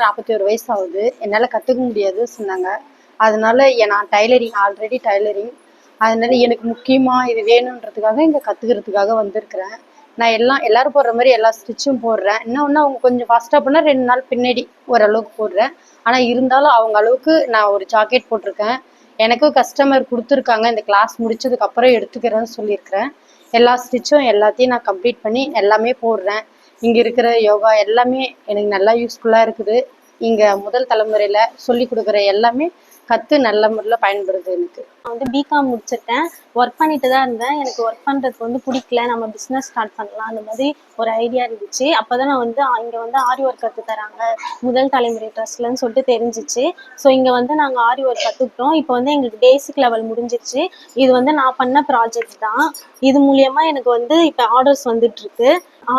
நாற்பத்தி ஒரு வயசு ஆகுது என்னால் கற்றுக்க முடியாது சொன்னாங்க. அதனால நான் டைலரிங் ஆல்ரெடி டைலரிங். அதனால எனக்கு முக்கியமாக இது வேணுன்றதுக்காக இங்கே கற்றுக்கிறதுக்காக வந்திருக்கிறேன். நான் எல்லாம் எல்லாரும் போடுற மாதிரி எல்லா ஸ்டிச்சும் போடுறேன். இன்னொன்று அவங்க கொஞ்சம் ஃபாஸ்ட்டாக பண்ணால் ரெண்டு நாள் பின்னாடி ஓரளவுக்கு போடுறேன். ஆனால் இருந்தாலும் அவங்க அளவுக்கு நான் ஒரு ஜாக்கெட் போட்டிருக்கேன். எனக்கும் கஸ்டமர் கொடுத்துருக்காங்க. இந்த கிளாஸ் முடிச்சதுக்கப்புறம் எடுத்துக்கிறேன்னு சொல்லியிருக்கிறேன். எல்லா ஸ்டிச்சும் எல்லாத்தையும் நான் கம்ப்ளீட் பண்ணி எல்லாமே போடுறேன். இங்கே இருக்கிற யோகா எல்லாமே எனக்கு நல்லா யூஸ்ஃபுல்லாக இருக்குது. இங்கே முதல் தலைமுறையில் சொல்லி கொடுக்குற எல்லாமே கற்று நல்ல முறையில் பயன்படுது எனக்கு. நான் வந்து பிகாம் முடிச்சிருக்கேன். ஒர்க் பண்ணிட்டு தான் இருந்தேன். எனக்கு ஒர்க் பண்ணுறதுக்கு வந்து பிடிக்கல. நம்ம பிஸ்னஸ் ஸ்டார்ட் பண்ணலாம். அந்த மாதிரி ஒரு ஐடியா இருந்துச்சு. அப்போ தான் நான் வந்து இங்கே வந்து ஆரி ஒர்க் கற்று தராங்க. முதல் தலைமுறை ட்ரஸ்ட்லன்னு சொல்லிட்டு தெரிஞ்சிச்சு. ஸோ இங்கே வந்து நாங்கள் ஆரி ஒர்க் கற்றுக்கிட்டோம் இப்போ வந்து எங்களுக்கு பேசிக் லெவல் முடிஞ்சிருச்சு. இது வந்து நான் பண்ண ப்ராஜெக்ட் தான். இது மூலியமாக எனக்கு வந்து இப்போ ஆர்டர்ஸ் வந்துட்டுருக்கு.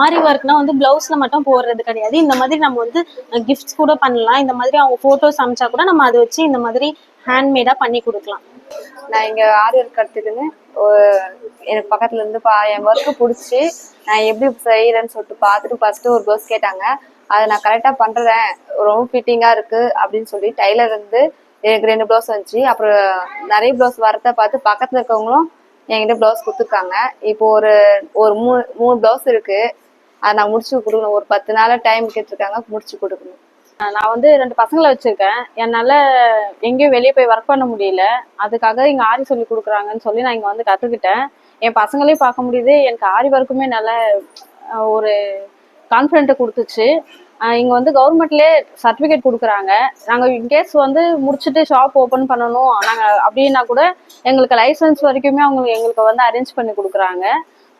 ஆரி ஒர்க்னா வந்து பிளவுஸ்ல மட்டும் போடுறது கிடையாது. இந்த மாதிரி நம்ம வந்து கிஃப்ட்ஸ் கூட பண்ணலாம். இந்த மாதிரி அவங்க ஃபோட்டோஸ் அமைச்சா கூட நம்ம அதை வச்சு இந்த மாதிரி ஹேண்ட்மேடாக பண்ணி கொடுக்கலாம். நான் இங்க ஆரி ஒர்க் கற்றுக்குன்னு எனக்கு பக்கத்துல இருந்து பா என் ஒர்க்கு பிடிச்சி நான் எப்படி செய்யறேன்னு சொல்லிட்டு பார்த்துட்டு ஃபர்ஸ்ட் ஒரு ப்ளவுஸ் கேட்டாங்க. அதை நான் கரெக்டாக பண்ணுறேன் ரொம்ப ஃபிட்டிங்காக இருக்கு அப்படின்னு சொல்லி டைலர் இருந்து எனக்கு ரெண்டு ப்ளவுஸ் வந்துச்சு. அப்புறம் நிறைய ப்ளவுஸ் வரத பார்த்து பக்கத்தில் இருக்கவங்களும் என்கிட்ட ப்ளவுஸ் கொடுத்துருக்காங்க. இப்போ ஒரு ஒரு மூணு மூணு ப்ளவுஸ் இருக்கு. அதை நான் முடிச்சு கொடுக்கணும். ஒரு பத்து நாள் டைம் கேட்டிருக்காங்க முடிச்சு கொடுக்கணும். நான் வந்து ரெண்டு பசங்களை வச்சிருக்கேன். என்னால் எங்கேயும் வெளியே போய் ஒர்க் பண்ண முடியல. அதுக்காக இங்கே ஆரி சொல்லி கொடுக்குறாங்கன்னு சொல்லி நான் இங்கே வந்து கற்றுக்கிட்டேன் என் பசங்களையும் பார்க்க முடியுது. எனக்கு ஆரி ஒர்க்குமே நல்ல ஒரு கான்ஃபிடென்ட்டை கொடுத்துச்சு. இங்கே வந்து கவர்மெண்ட்லேயே சர்டிஃபிகேட் கொடுக்குறாங்க. நாங்கள் இன்கேஸ் வந்து முடிச்சுட்டு ஷாப் ஓப்பன் பண்ணணும். நாங்கள் அப்படின்னா கூட எங்களுக்கு லைசன்ஸ் வரைக்குமே அவங்க எங்களுக்கு வந்து அரேஞ்ச் பண்ணி கொடுக்குறாங்க.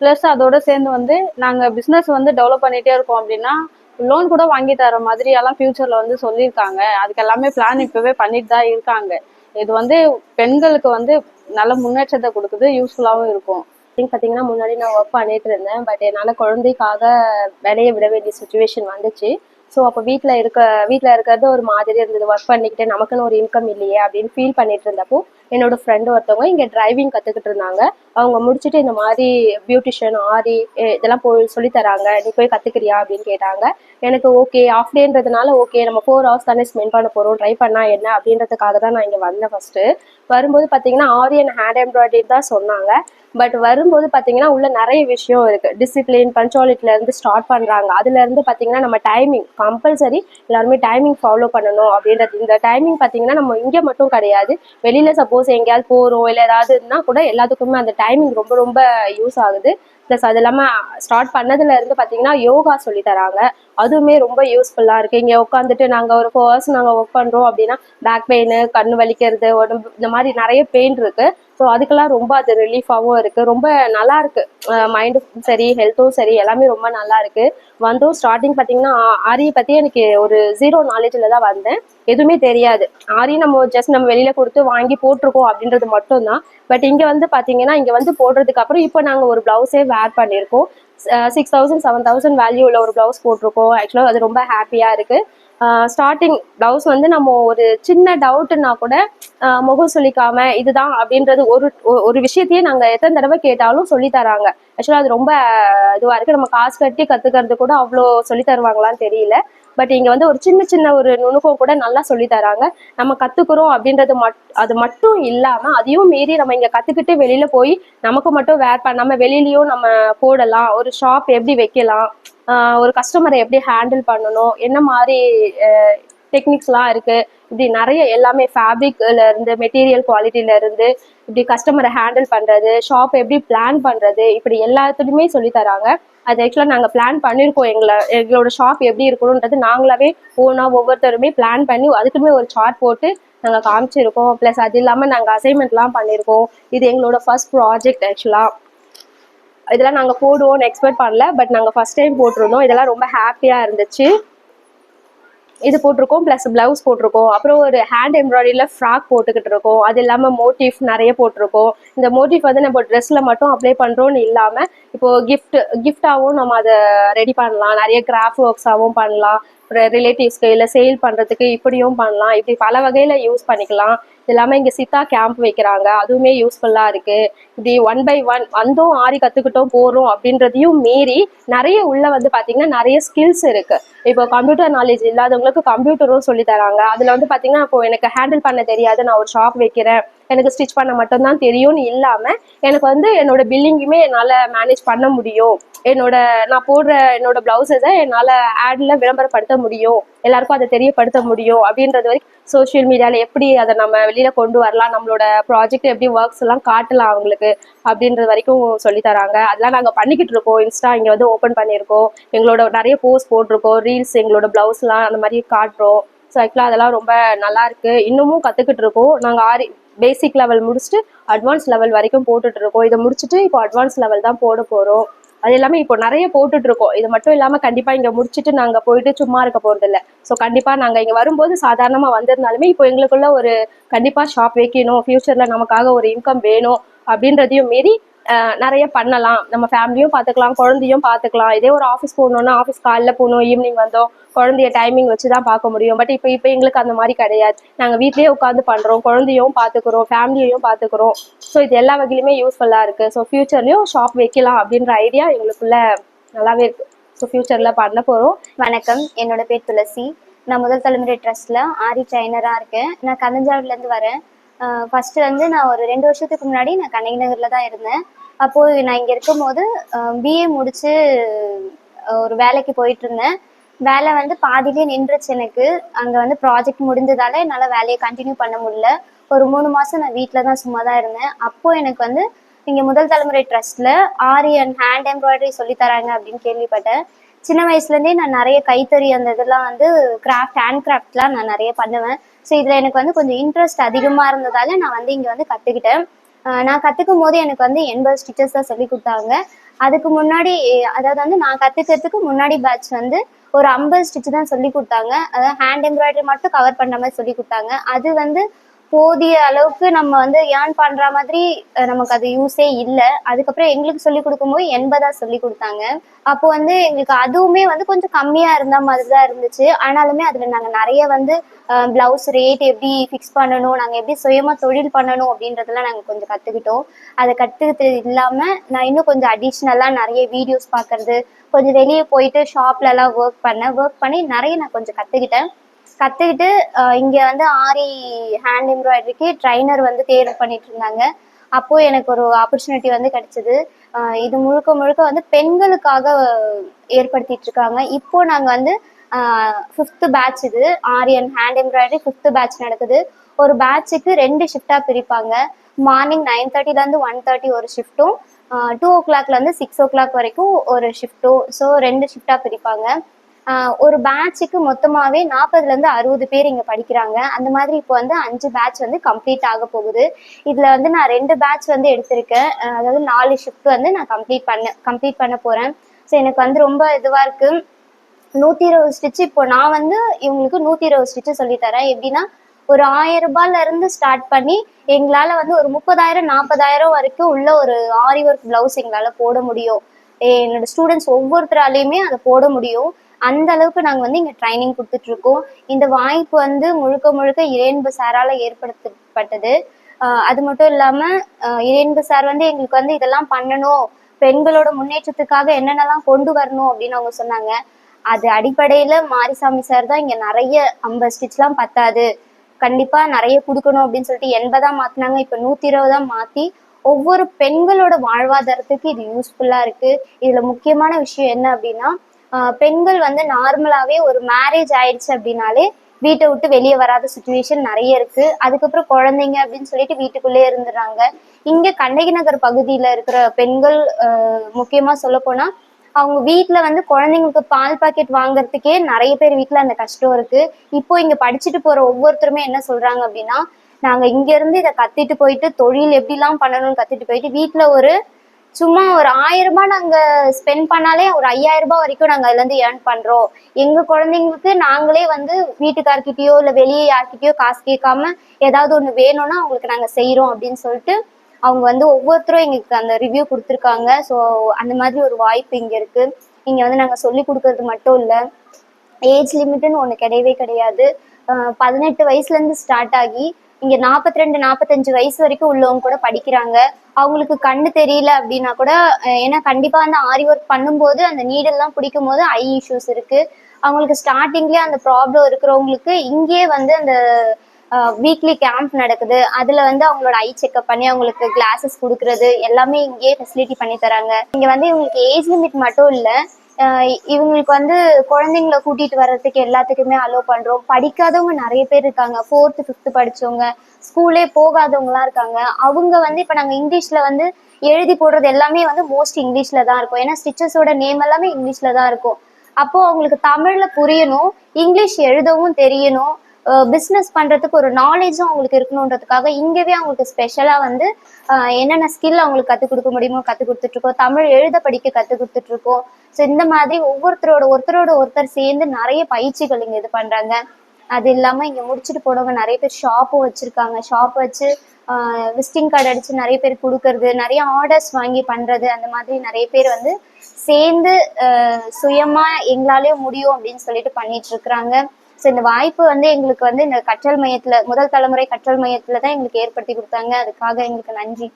ப்ளஸ் அதோட சேர்ந்து வந்து நாங்கள் பிஸ்னஸ் வந்து டெவலப் பண்ணிகிட்டே இருக்கோம் அப்படின்னா லோன் கூட வாங்கி தர மாதிரி எல்லாம் ஃபியூச்சர்ல வந்து சொல்லியிருக்காங்க. அதுக்கு எல்லாமே பிளான் இப்பவே பண்ணிட்டு தான் இருக்காங்க. இது வந்து பெண்களுக்கு வந்து நல்ல முன்னேற்றத்தை கொடுக்குது யூஸ்ஃபுல்லாகவும் இருக்கும். பார்த்தீங்கன்னா முன்னாடி நான் ஒர்க் பண்ணிட்டு இருந்தேன். பட் என்னால் குழந்தைக்காக வேலையை விட வேண்டிய சுச்சுவேஷன் வந்துச்சு. ஸோ அப்போ வீட்டில் இருக்க வீட்டில் இருக்கிறது ஒரு மாதிரி இருந்தது. ஒர்க் பண்ணிக்கிட்டு நமக்குன்னு ஒரு இன்கம் இல்லையே அப்படின்னு ஃபீல் பண்ணிட்டு இருந்தப்போ என்னோட ஃப்ரெண்டு ஒருத்தவங்க இங்கே டிரைவிங் கற்றுக்கிட்டு இருந்தாங்க. அவங்க முடிச்சுட்டு இந்த மாதிரி பியூட்டிஷியன் ஆரி இதெல்லாம் போய் சொல்லி தராங்க நீ போய் கற்றுக்கிறியா அப்படின்னு கேட்டாங்க. எனக்கு ஓகே ஆஃப் டேன்றதுனால ஓகே நம்ம ஃபோர் ஹவர்ஸ் தானே ஸ்பெண்ட் பண்ண போகிறோம் ட்ரை பண்ணால் என்ன அப்படின்றதுக்காக தான் நான் இங்கே வந்தேன் ஃபர்ஸ்ட்டு வரும்போது பார்த்தீங்கன்னா ஆரி அண்ட் ஹேண்ட் எம்ப்ராய்டரி தான் சொன்னாங்க. பட் வரும்போது பார்த்தீங்கன்னா உள்ள நிறைய விஷயம் இருக்குது டிசிப்ளின் பஞ்சுவாலிட்டிலேருந்து ஸ்டார்ட் பண்ணுறாங்க அதுலேருந்து பார்த்தீங்கன்னா நம்ம டைமிங் கம்பல்சரி எல்லாருமே டைமிங் ஃபாலோ பண்ணணும் அப்படின்றது. இந்த டைமிங் பார்த்தீங்கன்னா நம்ம இங்கே மட்டும் கிடையாது. வெளியில் சப்போஸ் எங்கேயாவது போகிறோம் இல்லை ஏதாவதுன்னா கூட எல்லாத்துக்குமே அந்த டைமிங் ரொம்ப ரொம்ப யூஸ் ஆகுது. ப்ளஸ் அது இல்லாமல் ஸ்டார்ட் பண்ணதுல இருந்து பார்த்தீங்கன்னா யோகா சொல்லி தராங்க. அதுவுமே ரொம்ப யூஸ்ஃபுல்லாக இருக்குது இங்கே உட்காந்துட்டு நாங்கள் ஒரு ஃபோர் ஹவர்ஸ் நாங்கள் ஒர்க் பண்ணுறோம் அப்படின்னா பேக் பெயின் கண் வலிக்கிறது உடம்பு இந்த மாதிரி நிறைய பெயின் இருக்குது ஸோ அதுக்கெல்லாம் ரொம்ப அது ரிலீஃபாகவும் இருக்குது ரொம்ப நல்லா இருக்குது மைண்டும் சரி ஹெல்த்தும் சரி எல்லாமே ரொம்ப நல்லா இருக்குது வந்தும் ஸ்டார்டிங் பார்த்தீங்கன்னா ஆரியை பற்றி எனக்கு ஒரு ஜீரோ நாலேஜில் தான் வந்தேன். எதுவுமே தெரியாது. ஆரி நம்ம ஜஸ்ட் நம்ம வெளியில் கொடுத்து வாங்கி போட்டிருக்கோம் அப்படின்றது மட்டும்தான். பட் இங்கே வந்து பார்த்தீங்கன்னா இங்கே வந்து போடுறதுக்கு அப்புறம் இப்போ நாங்கள் ஒரு ப்ளவுஸே வேர் பண்ணியிருக்கோம். Six thousand seven thousand value உள்ள ஒரு ப்ளவுஸ் போட்டிருக்கோம். ஆக்சுவலாக அது ரொம்ப ஹாப்பியாக இருக்குது ஸ்டார்டிங் ப்ளவுஸ் வந்து நம்ம ஒரு சின்ன டவுட்டுன்னா கூட ஆஹ் முகம் சொல்லிக்காம இதுதான் அப்படின்றது ஒரு ஒரு விஷயத்தையே நாங்கள் எத்தனை தடவை கேட்டாலும் சொல்லி தராங்க. ஆக்சுவலாக அது ரொம்ப இதுவாக இருக்குது நம்ம காசு கட்டி கற்றுக்கிறது கூட அவ்வளோ சொல்லி தருவாங்களான்னு தெரியல. பட் இங்கே வந்து ஒரு சின்ன சின்ன ஒரு நுணுக்கம் கூட நல்லா சொல்லி தராங்க. நம்ம கற்றுக்குறோம் அப்படின்றது மட் அது மட்டும் இல்லாமல் அதையும் மீறி நம்ம இங்கே கற்றுக்கிட்டு வெளியில் போய் நமக்கு மட்டும் வேர் பண்ணாமல் வெளியிலயும் நம்ம போடலாம். ஒரு ஷாப் எப்படி வைக்கலாம்? ஆஹ் ஒரு கஸ்டமரை எப்படி ஹேண்டில் பண்ணணும்? என்ன மாதிரி டெக்னிக்ஸ்லாம் இருக்கு. இப்படி நிறைய எல்லாமே ஃபேப்ரிக்ல இருந்து மெட்டீரியல் குவாலிட்டில இருந்து இப்படி கஸ்டமரை ஹேண்டில் பண்றது ஷாப் எப்படி பிளான் பண்றது இப்படி எல்லாத்துலையுமே சொல்லி தராங்க. அது ஆக்சுவலாக நாங்கள் பிளான் பண்ணியிருக்கோம் எங்களை எங்களோட ஷாப் எப்படி இருக்கணுன்றது நாங்களாவே ஓனாக ஒவ்வொருத்தருமே பிளான் பண்ணி அதுக்குமே ஒரு சார்ட் போட்டு நாங்கள் காமிச்சிருக்கோம். ப்ளஸ் அது இல்லாமல் நாங்கள் அசைன்மெண்ட்லாம் பண்ணியிருக்கோம் இது எங்களோட ஃபர்ஸ்ட் ப்ராஜெக்ட் ஆக்சுவலாக இதெல்லாம் நாங்கள் போடுவோம்னு எக்ஸ்பெக்ட் பண்ணல. பட் நாங்கள் ஃபர்ஸ்ட் டைம் போட்டிருந்தோம். இதெல்லாம் ரொம்ப ஹாப்பியாக இருந்துச்சு. இது போட்டிருக்கோம் ப்ளஸ் ப்ளவுஸ் போட்டிருக்கோம். அப்புறம் ஒரு ஹேண்ட் எம்ப்ராய்டரியில் ஃப்ராக் போட்டுக்கிட்டு இருக்கோம். அது இல்லாமல் மோட்டிஃப் நிறைய போட்டிருக்கோம். இந்த மோட்டிஃப் வந்து நம்ம ட்ரெஸ்ஸில் மட்டும் அப்ளை பண்ணுறோன்னு இல்லாமல் இப்போது கிஃப்ட் கிஃப்டாகவும் நம்ம அதை ரெடி பண்ணலாம். நிறைய கிராஃப்ட் ஒர்க்ஸாகவும் பண்ணலாம். ரிலேட்டிவ்ஸ்க்கு இல்லை சேல் பண்ணுறதுக்கு இப்படியும் பண்ணலாம். இப்படி பல வகையில் யூஸ் பண்ணிக்கலாம். இல்லாமல் இங்கே சித்தா கேம்ப் வைக்கிறாங்க. அதுவுமே யூஸ்ஃபுல்லாக இருக்குது இப்படி ஒன் பை ஒன் வந்தோம் ஆரி கற்றுக்கிட்டோம் போகிறோம் அப்படின்றதையும் மீறி நிறைய உள்ள வந்து பார்த்தீங்கன்னா நிறைய ஸ்கில்ஸ் இருக்குது இப்போ கம்ப்யூட்டர் நாலேஜ் இல்லாதவங்களுக்கு கம்ப்யூட்டரும் சொல்லி தராங்க. அதில் வந்து பார்த்தீங்கன்னா இப்போ எனக்கு ஹேண்டில் பண்ண தெரியாது. நான் ஒரு ஷாப் வைக்கிறேன். எனக்கு ஸ்டிச் பண்ண மட்டும்தான் தெரியும்னு இல்லாமல் எனக்கு வந்து என்னோட பில்லிங்குமே என்னால் மேனேஜ் பண்ண முடியும். என்னோட நான் போடுற என்னோட பிளவுசஸை என்னால் ஆடில் விளம்பரப்படுத்த முடியும். எல்லாருக்கும் அதை தெரியப்படுத்த முடியும் அப்படின்றது வரைக்கும் சோஷியல் மீடியாவில் எப்படி அதை நம்ம வெளியில் கொண்டு வரலாம் நம்மளோட ப்ராஜெக்ட் எப்படி ஒர்க்ஸ் எல்லாம் காட்டலாம் அவங்களுக்கு அப்படின்றது வரைக்கும் சொல்லித்தராங்க அதெல்லாம் நாங்கள் பண்ணிக்கிட்டு இருக்கோம். இன்ஸ்டா இங்கே வந்து ஓப்பன் பண்ணியிருக்கோம். எங்களோட நிறைய போஸ்ட் போட்டிருக்கோம். ரீல்ஸ் எங்களோட ப்ளவுஸ்லாம் அந்த மாதிரி காட்டுறோம். ஸோ ஆக்சுவலாக அதெல்லாம் ரொம்ப நல்லா இருக்கு. இன்னமும் கற்றுக்கிட்டு இருக்கோம். நாங்கள் ஆரி பேசிக் லெவல் முடிச்சுட்டு அட்வான்ஸ் லெவல் வரைக்கும் போட்டுட்டு இருக்கோம் இதை முடிச்சுட்டு இப்போ அட்வான்ஸ் லெவல் தான் போட போகிறோம் அது எல்லாமே இப்போ நிறைய போட்டுட்டு இருக்கோம் இது மட்டும் இல்லாமல் கண்டிப்பாக இங்கே முடிச்சுட்டு நாங்கள் போயிட்டு சும்மா இருக்க போகிறது இல்லை ஸோ கண்டிப்பாக நாங்கள் இங்கே வரும்போது சாதாரணமாக வந்திருந்தாலுமே இப்போ எங்களுக்குள்ள ஒரு கண்டிப்பாக ஷாப் வைக்கணும். ஃப்யூச்சரில் நமக்காக ஒரு இன்கம் வேணும் அப்படின்றதையும் மீறி நிறைய பண்ணலாம். நம்ம ஃபேமிலியும் பார்த்துக்கலாம் குழந்தையும் பார்த்துக்கலாம். இதே ஒரு ஆஃபீஸ் போகணுன்னா ஆஃபீஸ் காலைல போகணும் ஈவினிங் வந்தோம் குழந்தைய டைமிங் வச்சு தான் பார்க்க முடியும். பட் இப்போ இப்போ எங்களுக்கு அந்த மாதிரி கிடையாது. நாங்கள் வீட்லேயே உட்காந்து பண்ணுறோம் குழந்தையும் பார்த்துக்குறோம் ஃபேமிலியையும் பார்த்துக்குறோம். ஸோ இது எல்லா வகையிலுமே யூஸ்ஃபுல்லாக இருக்குது ஸோ ஃப்யூச்சர்லேயும் ஷாப் வைக்கலாம் அப்படின்ற ஐடியா எங்களுக்குள்ள நல்லாவே இருக்குது ஸோ ஃப்யூச்சரில் பண்ண போகிறோம் வணக்கம். என்னோட பேர் துளசி. நான் முதல் தலைமுறை ட்ரஸ்ட்டில் ஆரி ட்ரைனராக இருக்கேன். நான் கலஞ்சாவிலேருந்து வரேன். ஃபர்ஸ்ட் வந்து நான் ஒரு ரெண்டு வருஷத்துக்கு முன்னாடி நான் கண்ணகி நகரில் தான் இருந்தேன். அப்போது நான் இங்கே இருக்கும்போது பிஏ முடித்து ஒரு வேலைக்கு போயிட்டு இருந்தேன். வேலை வந்து பாதியிலே நின்றுச்சு எனக்கு. அங்கே வந்து ப்ராஜெக்ட் முடிஞ்சதால என்னால் வேலையை கண்டினியூ பண்ண முடியல. ஒரு மூணு மாதம் நான் வீட்டில் தான் சும்மா தான் இருந்தேன். அப்போது எனக்கு வந்து இங்கே முதல் தலைமுறை ட்ரஸ்ட்டில் ஆரி அண்ட் ஹேண்ட் எம்ப்ராய்டரி சொல்லி தராங்க அப்படின்னு கேள்விப்பட்டேன். சின்ன வயசுலேருந்தே நான் நிறைய கைத்தறி அந்த இதெல்லாம் வந்து கிராஃப்ட் ஹேண்ட் கிராஃப்ட்லாம் நான் நிறைய பண்ணுவேன். ஸோ இதில் எனக்கு வந்து கொஞ்சம் இன்ட்ரெஸ்ட் அதிகமாக இருந்ததால் நான் வந்து இங்கே வந்து கற்றுக்கிட்டேன் நான் கற்றுக்கும் போது எனக்கு வந்து எண்பது ஸ்டிச்சஸ் தான் சொல்லி கொடுத்தாங்க. அதுக்கு முன்னாடி அதாவது வந்து நான் கற்றுக்கிறதுக்கு முன்னாடி பேட்ச் வந்து ஒரு ஐம்பது ஸ்டிச் தான் சொல்லி கொடுத்தாங்க. அதாவது ஹேண்ட் எம்ப்ராய்டரி மட்டும் கவர் பண்ணுற மாதிரி சொல்லி கொடுத்தாங்க. அது வந்து போதிய அளவுக்கு நம்ம வந்து ஏர்ன் பண்ற மாதிரி நமக்கு அது யூஸே இல்லை. அதுக்கப்புறம் எங்களுக்கு சொல்லி கொடுக்கும்போது எண்பதா சொல்லி கொடுத்தாங்க. அப்போ வந்து எங்களுக்கு அதுவுமே வந்து கொஞ்சம் கம்மியா இருந்த மாதிரி தான் இருந்துச்சு. ஆனாலுமே அதுல நாங்க நிறைய வந்து பிளவுஸ் ரேட் எப்படி ஃபிக்ஸ் பண்ணணும் நாங்க எப்படி சுயமா தொழில் பண்ணணும் அப்படின்றதெல்லாம் நாங்க கொஞ்சம் கத்துக்கிட்டோம். அதை கத்துக்கிட்டது இல்லாம நான் இன்னும் கொஞ்சம் அடிஷ்னலா நிறைய வீடியோஸ் பாக்குறது கொஞ்சம் வெளியே போயிட்டு ஷாப்ல எல்லாம் ஒர்க் பண்ணேன். ஒர்க் பண்ணி நிறைய நான் கொஞ்சம் கத்துக்கிட்டேன். கத்துக்கிட்டு இங்கே இங்க வந்து ஆரி ஹேண்ட் எம்ப்ராய்டரிக்கு ட்ரைனர் வந்து தேர்வு பண்ணிட்டு இருந்தாங்க. அப்போ எனக்கு ஒரு ஆப்பர்ச்சுனிட்டி வந்து கிடைச்சது. இது முழுக்க முழுக்க வந்து பெண்களுக்காக ஏற்படுத்திட்டு இருக்காங்க. இப்போ நாங்க வந்து ஃபிஃப்த் பேட்ச் இது aari and hand embroidery fifth batch நடக்குது. ஒரு பேட்சுக்கு ரெண்டு ஷிஃப்டா பிரிப்பாங்க. மார்னிங் நைன் தேர்ட்டிலேருந்து ஒன் தேர்ட்டி ஒரு ஷிஃப்ட்டும் டூ ஓ கிளாக்லேருந்து சிக்ஸ் ஓ கிளாக் வரைக்கும் ஒரு ஷிஃப்ட்டும் ஸோ ரெண்டு ஷிஃப்டாக பிரிப்பாங்க. ஒரு பேட்சுக்கு மொத்தமாகவே நாற்பதுலேருந்து அறுபது பேர் இங்கே படிக்கிறாங்க. அந்த மாதிரி இப்போ வந்து அஞ்சு பேட்ச் வந்து கம்ப்ளீட் ஆக போகுது. இதில் வந்து நான் ரெண்டு பேட்ச் வந்து எடுத்திருக்கேன். அதாவது நாலு ஷிஃப்ட் வந்து நான் கம்ப்ளீட் பண்ண கம்ப்ளீட் பண்ண போகிறேன் ஸோ எனக்கு வந்து ரொம்ப இதுவாக இருக்குது நூற்றி இருபது ஸ்டிச் இப்போ நான் வந்து இவங்களுக்கு நூற்றி இருபது ஸ்டிச்சு சொல்லித்தரேன் எப்படின்னா ஒரு ஆயிரம் ரூபாயில இருந்து ஸ்டார்ட் பண்ணி எங்களால வந்து ஒரு முப்பதாயிரம் நாற்பதாயிரம் வரைக்கும் உள்ள ஒரு ஆரி ஒர்க் பிளவுஸ் எங்களால போட முடியும். என்னோட ஸ்டூடெண்ட்ஸ் ஒவ்வொருத்தராலையுமே அதை போட முடியும். அந்த அளவுக்கு நாங்கள் வந்து இங்கே ட்ரைனிங் கொடுத்துட்ருக்கோம் இந்த வாய்ப்பு வந்து முழுக்க முழுக்க இறையன்பு சாரால் ஏற்படுத்தப்பட்டது. ஆஹ் அது மட்டும் இல்லாமல் ஆஹ் இறையன்பு சார் வந்து எங்களுக்கு வந்து இதெல்லாம் பண்ணணும். பெண்களோட முன்னேற்றத்துக்காக என்னென்னலாம் கொண்டு வரணும் அப்படின்னு அவங்க சொன்னாங்க. அது அடிப்படையில் மாரிசாமி சார் தான் இங்கே நிறைய ஐம்பது ஸ்டிச்லாம் பத்தாது. கண்டிப்பாக நிறைய கொடுக்கணும் அப்படின்னு சொல்லிட்டு எண்பதாக மாற்றினாங்க இப்போ நூற்றி இருபதாக மாற்றி ஒவ்வொரு பெண்களோட வாழ்வாதாரத்துக்கு இது யூஸ்ஃபுல்லாக இருக்குது இதில் முக்கியமான விஷயம் என்ன அப்படின்னா பெண்கள் வந்து நார்மலாகவே ஒரு மேரேஜ் ஆயிடுச்சு அப்படின்னாலே வீட்டை விட்டு வெளியே வராத சுச்சுவேஷன் நிறைய இருக்கு. அதுக்கப்புறம் குழந்தைங்க அப்படின்னு சொல்லிட்டு வீட்டுக்குள்ளே இருந்துடுறாங்க. இங்க கண்ணகி நகர் பகுதியில இருக்கிற பெண்கள் முக்கியமாக முக்கியமா சொல்ல போனா அவங்க வீட்டில் வந்து குழந்தைங்களுக்கு பால் பாக்கெட் வாங்குறதுக்கே நிறைய பேர் வீட்டில் அந்த கஷ்டம் இருக்கு. இப்போ இங்க படிச்சுட்டு போற ஒவ்வொருத்தருமே என்ன சொல்றாங்க அப்படின்னா நாங்க இங்க இருந்து இதை கத்திட்டு போயிட்டு தொழில் எப்படிலாம் பண்ணணும்னு கத்திட்டு போயிட்டு வீட்டில் ஒரு சும்மா ஒரு ஆயிரம் ரூபாய் நாங்க ஸ்பெண்ட் பண்ணாலே ஒரு ஐயாயிரம் ரூபாய் வரைக்கும் நாங்க அதுல இருந்து ஏர்ன் பண்றோம். எங்க குழந்தைங்களுக்கு நாங்களே வந்து வீட்டுக்கார்கிட்டயோ இல்ல வெளியே யார்கிட்டயோ காசு கேட்காம ஏதாவது ஒண்ணு வேணும்னா அவங்களுக்கு நாங்க செய்யறோம் அப்படின்னு சொல்லிட்டு அவங்க வந்து ஒவ்வொருத்தரும் எங்களுக்கு அந்த ரிவ்யூ கொடுத்துருக்காங்க. ஸோ அந்த மாதிரி ஒரு வாய்ப்பு இங்க இருக்கு. இங்க வந்து நாங்க சொல்லி கொடுக்கறது மட்டும் இல்ல. ஏஜ் லிமிட்னு ஒன்று கிடையவே கிடையாது. பதினெட்டு வயசுலேருந்து ஸ்டார்ட் ஆகி இங்கே நாற்பத்தி ரெண்டு நாற்பத்தஞ்சு வயசு வரைக்கும் உள்ளவங்க கூட படிக்கிறாங்க. அவங்களுக்கு கண்ணு தெரியல அப்படின்னா கூட ஏன்னா கண்டிப்பாக அந்த ஆரி ஒர்க் பண்ணும்போது அந்த நீடெல்லாம் பிடிக்கும் போது ஐ இஷ்யூஸ் இருக்குது அவங்களுக்கு ஸ்டார்டிங்லேயே அந்த ப்ராப்ளம் இருக்கிறவங்களுக்கு இங்கேயே வந்து அந்த வீக்லி கேம்ப் நடக்குது. அதில் வந்து அவங்களோட ஐ செக்அப் பண்ணி அவங்களுக்கு கிளாஸஸ் கொடுக்கறது எல்லாமே இங்கேயே ஃபெசிலிட்டி பண்ணி தராங்க. இங்கே வந்து இவங்களுக்கு ஏஜ் லிமிட் மட்டும் இல்லை இவங்களுக்கு வந்து குழந்தைங்கள கூட்டிட்டு வர்றதுக்கு எல்லாத்துக்குமே அலோவ் பண்றோம். படிக்காதவங்க நிறைய பேர் இருக்காங்க. ஃபோர்த்து ஃபிஃப்த்து படிச்சவங்க ஸ்கூலே போகாதவங்களாம் இருக்காங்க. அவங்க வந்து இப்போ நாங்கள் இங்கிலீஷ்ல வந்து எழுதி போடுறது எல்லாமே வந்து மோஸ்ட் இங்கிலீஷ்ல தான் இருக்கும். ஏன்னா ஸ்டிச்சஸோட நேம் எல்லாமே இங்கிலீஷ்ல தான் இருக்கும். அப்போ அவங்களுக்கு தமிழ்ல புரியணும் இங்கிலீஷ் எழுதவும் தெரியணும் பிஸ்னஸ் பண்ணுறதுக்கு ஒரு நாலேஜும் அவங்களுக்கு இருக்கணுன்றதுக்காக இங்கேவே அவங்களுக்கு ஸ்பெஷலாக வந்து என்னென்ன ஸ்கில் அவங்களுக்கு கற்றுக் கொடுக்க முடியுமோ கற்றுக் கொடுத்துட்ருக்கோம். தமிழ் எழுத படிக்க கற்றுக் கொடுத்துட்ருக்கோம். ஸோ இந்த மாதிரி ஒவ்வொருத்தரோட ஒருத்தரோட ஒருத்தர் சேர்ந்து நிறைய பயிற்சிகள் இங்கே இது பண்ணுறாங்க அது இல்லாமல் இங்கே முடிச்சுட்டு போனவங்க நிறைய பேர் ஷாப்பும் வச்சுருக்காங்க. ஷாப் வச்சு விசிட்டிங் கார்டு அடிச்சு நிறைய பேர் கொடுக்கறது நிறைய ஆர்டர்ஸ் வாங்கி பண்ணுறது அந்த மாதிரி நிறைய பேர் வந்து சேர்ந்து சுயமாக எங்களாலேயே முடியும் அப்படின்னு சொல்லிட்டு பண்ணிட்டு இருக்கிறாங்க ஸோ இந்த வாய்ப்பு வந்து எங்களுக்கு வந்து இந்த கற்றல் மையத்தில் முதல் தலைமுறை கற்றல் மையத்தில் தான் எங்களுக்கு ஏற்படுத்தி கொடுத்தாங்க. அதுக்காக எங்களுக்கு நன்றி.